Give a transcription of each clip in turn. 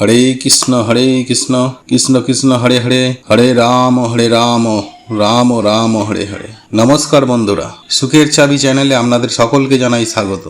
হরে কৃষ্ণ হরে কৃষ্ণ কৃষ্ণ কৃষ্ণ, হরে হরে হরে রাম হরে রাম রাম রাম, হরে হরে। নমস্কার বন্ধুরা, সুখের চাবি চ্যানেলে আপনাদের সকলকে জানাই স্বাগত।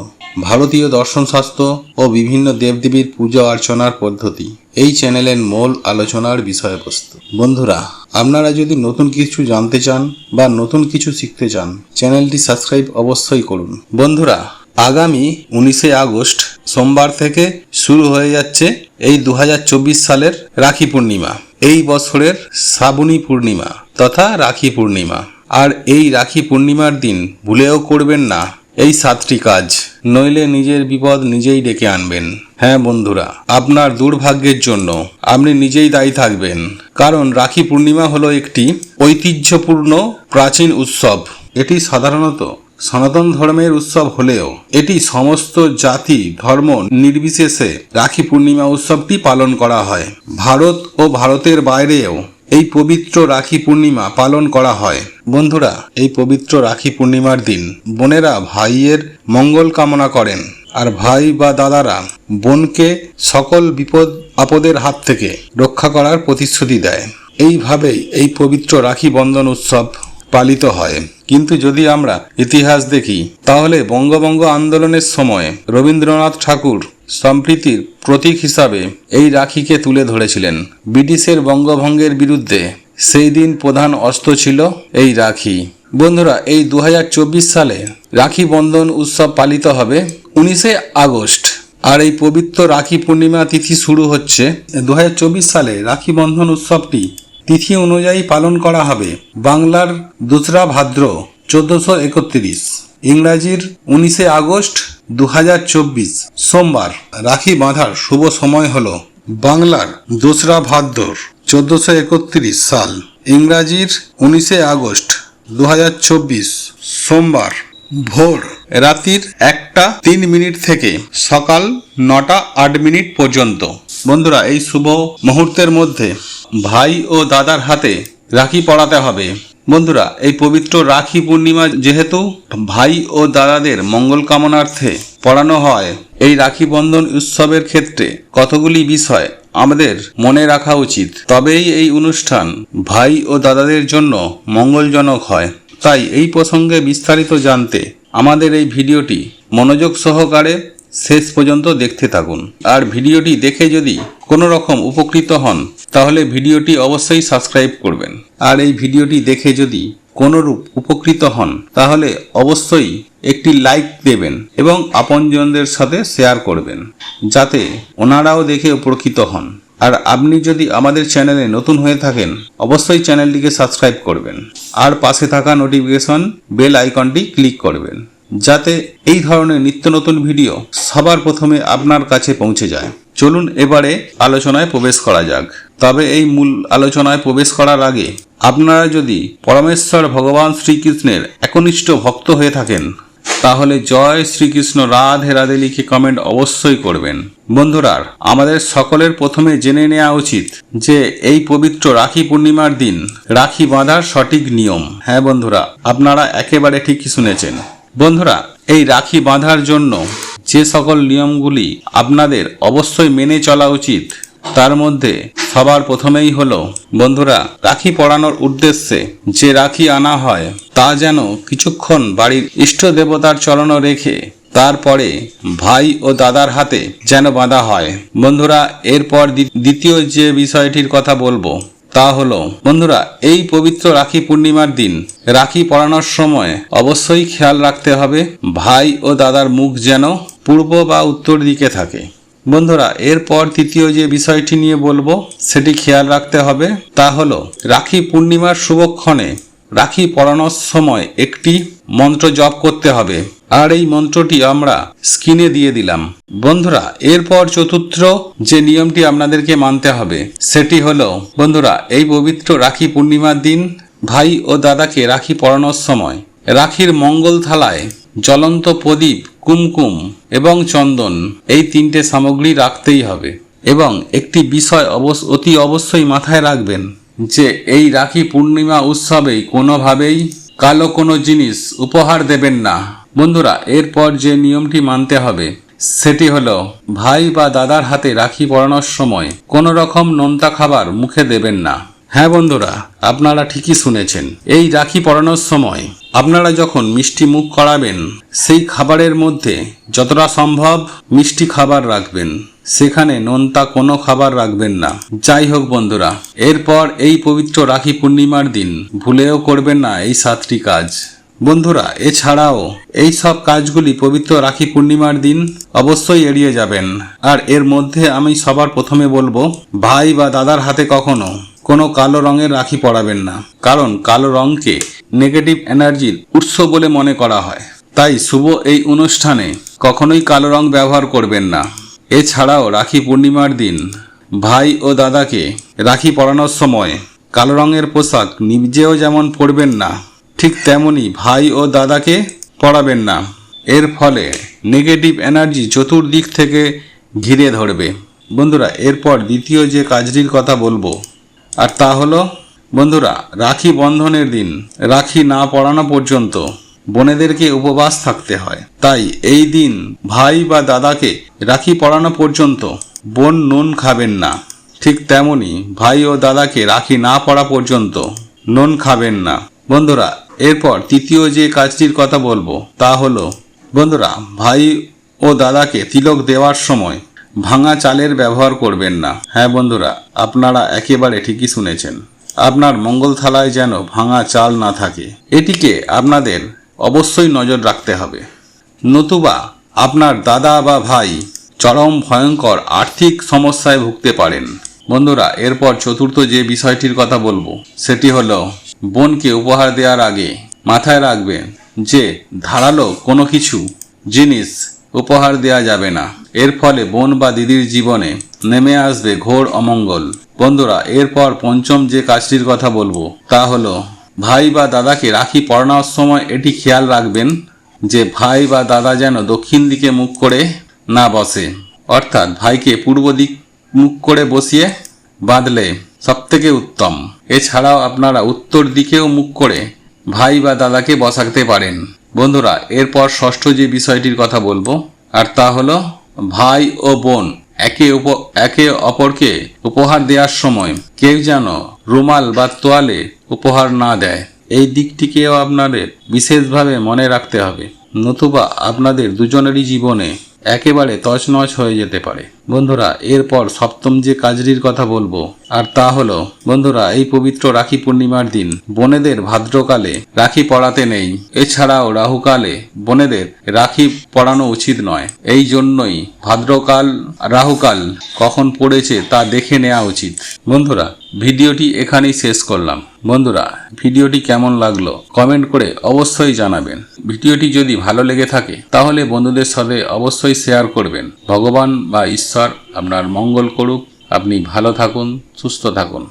ভারতীয় দর্শন শাস্ত্র ও বিভিন্ন দেবদেবীর পূজা অর্চনার পদ্ধতি, এই চ্যানেলের মূল আলোচনার বিষয়বস্তু। বন্ধুরা, আপনারা যদি নতুন কিছু জানতে চান বা নতুন কিছু শিখতে চান, চ্যানেলটি সাবস্ক্রাইব অবশ্যই করুন। বন্ধুরা আগামী উনিশে আগস্ট সোমবার থেকে শুরু হয়ে যাচ্ছে এই দু হাজার চব্বিশ সালের রাখি পূর্ণিমা। এই বছরের শ্রাবণী পূর্ণিমা তথা রাখি পূর্ণিমা। আর এই রাখি পূর্ণিমার দিন ভুলেও করবেন না। এই সাতটি কাজ নইলে নিজের বিপদ নিজেই ডেকে আনবেন। হ্যাঁ বন্ধুরা, আপনার দুর্ভাগ্যের জন্য আপনি নিজেই দায়ী থাকবেন। কারণ রাখি পূর্ণিমা হলো একটি ঐতিহ্যপূর্ণ প্রাচীন উৎসব। এটি সাধারণত সনাতন ধর্মের উৎসব হলেও এটি সমস্ত জাতি ধর্ম নির্বিশেষে রাখি পূর্ণিমা উৎসবটি পালন করা হয়। ভারত ও ভারতের বাইরেও এই পবিত্র রাখি পূর্ণিমা পালন করা হয়। বন্ধুরা, এই পবিত্র রাখি পূর্ণিমার দিন বোনেরা ভাইয়ের মঙ্গল কামনা করেন আর ভাই বা দাদারা বোনকে সকল বিপদ আপদের হাত থেকে রক্ষা করার প্রতিশ্রুতি দেয়। এইভাবেই এই পবিত্র রাখি বন্ধন উৎসব পালিত হয়। কিন্তু যদি আমরা ইতিহাস দেখি, তাহলে বঙ্গবঙ্গ আন্দোলনের সময় রবীন্দ্রনাথ ঠাকুর সম্প্রীতির প্রতীক হিসাবে এই রাখিকে তুলে ধরেছিলেন। ব্রিটিশের বঙ্গভঙ্গের বিরুদ্ধে সেই দিন প্রধান অস্ত্র ছিল এই রাখি। বন্ধুরা, এই দু হাজার চব্বিশ সালে রাখি বন্ধন উৎসব পালিত হবে উনিশে আগস্ট। আর এই পবিত্র রাখি পূর্ণিমা তিথি শুরু হচ্ছে। দু হাজার চব্বিশ সালে রাখি বন্ধন উৎসবটি তিথি অনুযায়ী পালন করা হবে। বাংলার দোসরা ভাদ্র চোদ্দশো একত্রিশ। ইংরাজির উনিশে আগস্ট দু সোমবার। রাখি বাঁধার শুভ সময় হল বাংলার দোসরা ভাদ্র চোদ্দশো একত্রিশ সাল। ইংরাজির উনিশে আগস্ট দু সোমবার। ভোর। রাতির একটা তিন মিনিট থেকে সকাল নটা আট মিনিট পর্যন্ত। বন্ধুরা, এই শুভ মুহূর্তের মধ্যে ভাই ও দাদার হাতে রাখি পড়াতে হবে। বন্ধুরা, এই পবিত্র রাখি পূর্ণিমা যেহেতু ভাই ও দাদাদের মঙ্গল কামনার্থে পড়ানো হয়, এই রাখি বন্ধন উৎসবের ক্ষেত্রে কতগুলি বিষয় আমাদের মনে রাখা উচিত। তবেই এই অনুষ্ঠান ভাই ও দাদাদের জন্য মঙ্গলজনক হয়। তাই এই প্রসঙ্গে বিস্তারিত জানতে আমাদের এই ভিডিওটি মনোযোগ সহকারে শেষ পর্যন্ত দেখতে থাকুন। আর ভিডিওটি দেখে যদি কোনো রকম উপকৃত হন, তাহলে ভিডিওটি অবশ্যই সাবস্ক্রাইব করবেন। আর এই ভিডিওটি দেখে যদি কোনোরূপ উপকৃত হন, তাহলে অবশ্যই একটি লাইক দেবেন এবং আপনজনদের সাথে শেয়ার করবেন, যাতে ওনারাও দেখে উপকৃত হন। আর আপনি যদি আমাদের চ্যানেলে নতুন হয়ে থাকেন, অবশ্যই চ্যানেলটিকে সাবস্ক্রাইব করবেন। আর পাশে থাকা নোটিফিকেশন বেল আইকনটি ক্লিক করবেন। যাতে এই ধরনের নিত্য নতুন ভিডিও সবার প্রথমে আপনার কাছে পৌঁছে যায়। চলুন এবারে আলোচনায় প্রবেশ করা যাক। তবে এই মূল আলোচনায় প্রবেশ করার আগে আপনারা যদি পরমেশ্বর ভগবান শ্রীকৃষ্ণের একনিষ্ঠ ভক্ত হয়ে থাকেন, তাহলে জয় শ্রীকৃষ্ণ রাধে রাধে লিখে কমেন্ট অবশ্যই করবেন। বন্ধুরা, আমাদের সকলের প্রথমে জেনে নেওয়া উচিত যে এই পবিত্র রাখি পূর্ণিমার দিন রাখি বাঁধার সঠিক নিয়ম। হ্যাঁ বন্ধুরা, আপনারা একেবারে ঠিকই শুনেছেন। বন্ধুরা, এই রাখি বাঁধার জন্য যে সকল নিয়মগুলি আপনাদের অবশ্যই মেনে চলা উচিত, তার মধ্যে সবার প্রথমেই হলো, বন্ধুরা, রাখি পড়ানোর উদ্দেশ্যে যে রাখি আনা হয়, তা যেন কিছুক্ষণ বাড়ির ইষ্ট দেবতার চরণ রেখে তারপরে ভাই ও দাদার হাতে যেন বাঁধা হয়। বন্ধুরা, এরপর দ্বিতীয় যে বিষয়টির কথা বলব তা হলো, বন্ধুরা, এই পবিত্র রাখি পূর্ণিমার দিন। রাখি পরানোর সময় অবশ্যই খেয়াল রাখতে হবে, ভাই ও দাদার মুখ যেন পূর্ব বা উত্তর দিকে থাকে। বন্ধুরা, এরপর তৃতীয় যে বিষয়টি নিয়ে বলব, সেটি খেয়াল রাখতে হবে, তা হলো, রাখি পূর্ণিমার শুভক্ষণে রাখি পরানোর সময় একটি মন্ত্র জপ করতে হবে। আর এই মন্ত্রটি আমরা স্ক্রিনে দিয়ে দিলাম। বন্ধুরা, এরপর চতুর্থ যে নিয়মটি আপনাদেরকে মানতে হবে, সেটি হলো, বন্ধুরা, এই পবিত্র রাখি পূর্ণিমার দিন ভাই ও দাদাকে রাখি পরানোর সময় রাখির মঙ্গল থালায় জ্বলন্ত প্রদীপ, কুমকুম এবং চন্দন এই তিনটে সামগ্রী রাখতেই হবে এবং একটি বিষয় অবশ্য অতি অবশ্যই মাথায় রাখবেন যে এই রাখি পূর্ণিমা উৎসবে কোনোভাবেই কালো কোনো জিনিস উপহার দেবেন না। বন্ধুরা, এরপর যে নিয়মটি মানতে হবে, সেটি হলো, ভাই বা দাদার হাতে রাখি পরানোর সময় কোনো রকম নোনতা খাবার মুখে দেবেন না। হ্যাঁ বন্ধুরা, আপনারা ঠিকই শুনেছেন, এই রাখি পরানোর সময় আপনারা যখন মিষ্টি মুখ করাবেন, সেই খাবারের মধ্যে যতটা সম্ভব মিষ্টি খাবার রাখবেন, সেখানে নোনতা কোনো খাবার রাখবেন না। যাই হোক বন্ধুরা, এরপর এই পবিত্র রাখি পূর্ণিমার দিন, ভুলেও করবেন না এই সাতটি কাজ। বন্ধুরা, এছাড়াও এই সব কাজগুলি পবিত্র রাখি পূর্ণিমার দিন অবশ্যই এড়িয়ে যাবেন। আর এর মধ্যে আমি সবার প্রথমে বলব, ভাই বা দাদার হাতে কখনো কোনো কালো রঙের রাখি পরাবেন না। কারণ কালো রঙকে নেগেটিভ এনার্জির উৎস বলে মনে করা হয়। তাই শুভ এই অনুষ্ঠানে কখনোই কালো রং ব্যবহার করবেন না। এছাড়াও রাখি পূর্ণিমার দিন ভাই ও দাদাকে রাখি পরানোর সময় কালো রঙের পোশাক নিজেও যেমন পরবেন না ঠিক তেমনি ভাই ও দাদাকে পড়াবেন না। এর ফলে নেগেটিভ এনার্জি চতুর্দিক থেকে ঘিরে ধরবে। বন্ধুরা, এরপর দ্বিতীয় যে কাজটির কথা বলব, আর তা হলো, বন্ধুরা, রাখি বন্ধনের দিন, রাখি না পড়ানো পর্যন্ত বোনেদেরকে উপবাস থাকতে হয়। তাই এই দিন ভাই বা দাদাকে রাখি পড়ানো পর্যন্ত বোন নুন খাবেন না। ঠিক তেমনি ভাই ও দাদাকে রাখি না পড়া পর্যন্ত নুন খাবেন না। বন্ধুরা এরপর তৃতীয় যে কাজটির কথা বলব, তা হলো, বন্ধুরা, ভাই ও দাদাকে তিলক দেওয়ার সময় ভাঙা চালের ব্যবহার করবেন না। হ্যাঁ বন্ধুরা, আপনারা একেবারে ঠিকই শুনেছেন। আপনার মঙ্গল থালায় যেন ভাঙা চাল না থাকে। এটিকে আপনাদের অবশ্যই নজর রাখতে হবে। নতুবা, আপনার দাদা বা ভাই চরম ভয়ঙ্কর আর্থিক সমস্যায় ভুগতে পারেন। বন্ধুরা, এরপর চতুর্থ যে বিষয়টির কথা বলব, সেটি হলো বোনকে উপহার দেওয়ার আগে মাথায় রাখবেন যে ধারালো কোনো কিছু, জিনিস উপহার দেওয়া যাবে না। এর ফলে বোন বা দিদির জীবনে নেমে আসবে ঘোর অমঙ্গল। বন্ধুরা, এরপর পঞ্চম যে কাজটির কথা বলব, তা হলো ভাই বা দাদাকে রাখি পরানোর সময় এটি খেয়াল রাখবেন যে ভাই বা দাদা যেন দক্ষিণ দিকে মুখ করে না বসে। অর্থাৎ ভাইকে পূর্ব দিক মুখ করে বসিয়ে বাঁধলে সবথেকে উত্তম। এছাড়াও আপনারা উত্তর দিকেও মুখ করে ভাই বা দাদাকে বসাতে পারেন। বন্ধুরা, এরপর ষষ্ঠ যে বিষয়টির কথা বলব, আর তা হলো ভাই ও বোন একে একে অপরকে উপহার দেওয়ার সময় কেউ যেন রুমাল বা তোয়ালে উপহার না দেয়। এই দিকটিকেও আপনাদের বিশেষভাবে মনে রাখতে হবে, নতুবা আপনাদের দুজনেরই জীবনে একেবারে তছনছ হয়ে যেতে পারে। বন্ধুরা, এরপর সপ্তম যে কাজটির কথা বলব, আর তা হলো, বন্ধুরা, এই পবিত্র রাখি পূর্ণিমার দিন। বোনেদের ভাদ্রকালে রাখি পড়াতে নেই। এছাড়াও রাহুকালে বোনেদের রাখি পড়ানো উচিত নয়। এই জন্যই ভাদ্রকাল, রাহুকাল কখন পড়েছে তা দেখে নেওয়া উচিত। বন্ধুরা, ভিডিওটি এখানেই শেষ করলাম। বন্ধুরা, ভিডিওটি কেমন লাগল কমেন্ট করে অবশ্যই জানাবেন। ভিডিওটি যদি ভালো লেগে থাকে, তাহলে বন্ধুদের সাথে অবশ্যই শেয়ার করবেন। ভগবান বা ঈশ্বর আপনার মঙ্গল করুক। আপনি ভালো থাকুন সুস্থ থাকুন।